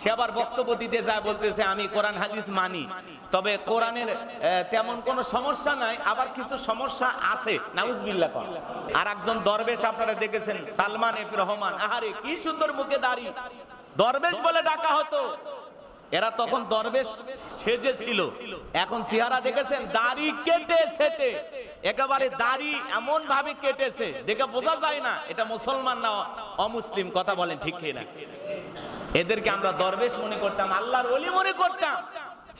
সে আবার বক্তব্য দিতে যায় বলতেছে আমি কোরআন হাদিস মানি। তবে কোরআনের তেমন কোনো সমস্যা নাই আবার কিছু সমস্যা আছে। নাউজবিল্লাহ আর একজন দরবেশ আপনারা দেখেছেন সালমান এফ রহমান। আহারে কি সুন্দর মুখে দাঁড়িয়ে দরবেশ বলে ডাকা হতো। এরা তখন দরবেশ সেজে ছিল। এখন সিহারা দেখেছেন, দাড়ি কেটে সেটে একেবারে দাড়ি এমন ভাবে কেটেছে, দেখে বোঝা যায় না, এটা মুসলমান না অমুসলিম, কথা বলেন ঠিক না এদেরকে আমরা দরবেশ মনে করতাম, আল্লাহর ওলি মনে করতাম।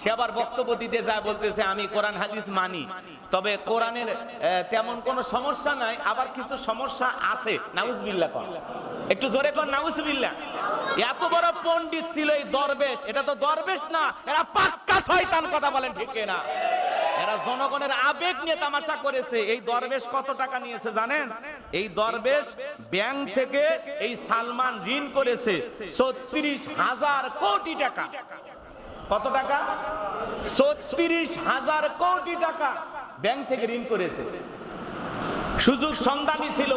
সে আবার বক্তব্য দিতে যায়, বলতেছে, আমি কোরআন, হাদিস মানি। তবে কোরআনের তেমন কোনো সমস্যা নাই, আবার কিছু সমস্যা আছে। নাউজবিল্লাহ কর একটু জোরে কর নাউজবিল্লাহ। এত বড় পণ্ডিত ছিল এই দরবেশ। এটা তো দরবেশ না, এরা পাক্কা শয়তান কথা বলেন, ঠিক না এরা জনগণের আবেগ নিয়ে তামাশা করেছে। এই দরবেশ কত টাকা নিয়েছে জানেন? এই দরবেশ ব্যাংক থেকে এই সালমান ঋণ করেছে, ছত্রিশ হাজার কোটি টাকা। কত টাকা? ছত্রিশ হাজার কোটি টাকা ব্যাংক থেকে ঋণ করেছে। সুযোগ সন্ধানী ছিল।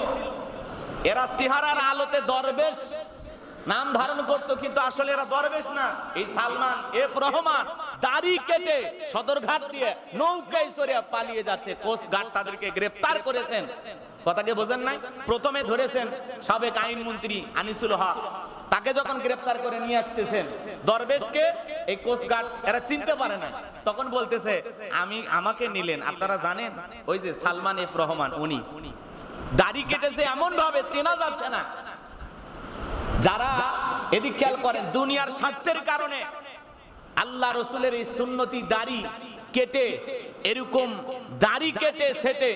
এরা সিহারার আলোতে দরবেশ। নাম ধারণ করতো, কিন্তু আসলে এরা দরবেশ না। এই সালমান এফ রহমান, দাড়ি কেটে সদরঘাট দিয়ে নৌকায় চড়ে পালিয়ে যাচ্ছে। কোস্ট গার্ড তাদেরকে গ্রেফতার করেছেন। কথাকে বোঝেন নাই? প্রথমে ধরেছেন সাবেক আইনমন্ত্রী আনিসুল হক। তাকে যখন গ্রেফতার করে নিয়ে আসতেছেন, দরবেশকে এই কোস্ট গার্ড এরা চিনতে পারে না তখন বলতেছে, আমি, আমাকে নিলেন। আপনারা জানেন, ওই যে সালমান এফ রহমান, উনি। দাড়ি কেটেছে এমন ভাবে চেনা যাচ্ছে না। যারা এদিক খেয়াল করেন, দুনিয়ার স্বার্থের কারণে আল্লাহ রসুলের এই সুন্নতি দাড়ি কেটে, এরকম দাড়ি কেটে সেটে,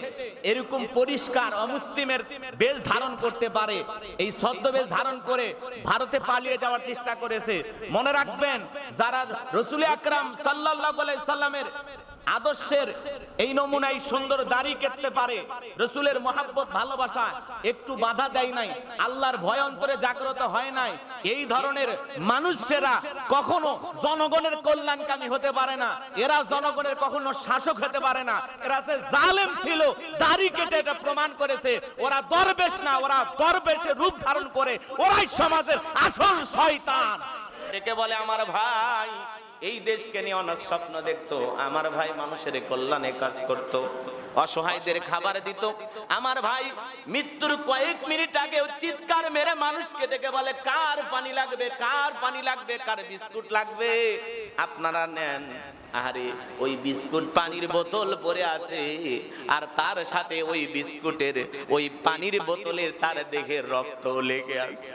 এরকম পরিষ্কার অমুসলিমের বেশ ধারণ করতে পারে, এই ছদ্মবেশ ধারণ করে ভারতে পালিয়ে যাওয়ার চেষ্টা করেছে। মনে রাখবেন, যারা রসুল আকরাম সাল্লাহ সাল্লামের আদর্শের এই নমুনায় সুন্দর দাড়ি কেটতে পারে। রসুলের মহাব্বত, ভালোবাসা একটু বাধা দেয় নাই। আল্লাহর ভয় জাগ্রত হয় নাই। এই ধরনের মানুষেরা কখনো জনগণের কল্যাণকামী হতে পারে না। এরা জনগণের কখনো শাসক হতে পারে না। এরা যে জালেম ছিল, দাড়ি কেটে এটা প্রমাণ করেছে। ওরা দরবেশ না, ওরা দরবেশের রূপ ধারণ করে। ওরাই সমাজের আসল শয়তান। একে বলে, আমার ভাই, এই দেশকে নিয়ে অনেক স্বপ্ন দেখতো। আমার ভাই মানুষের কল্যাণে কাজ করত, অসহায়দের খাবার দিত। আমার ভাই মৃত্যুর কয়েক মিনিট আগে চিৎকার মেরে মানুষকে ডেকে বলে, কার পানি লাগবে? কার পানি লাগবে? কার বিস্কুট লাগবে? আপনারা নেন। আরে, ওই বিস্কুট পানির বোতল পরে আছে, আর তার সাথে ওই বিস্কুটের, ওই পানির বোতলে তার দেখে রক্ত লেগে আছে।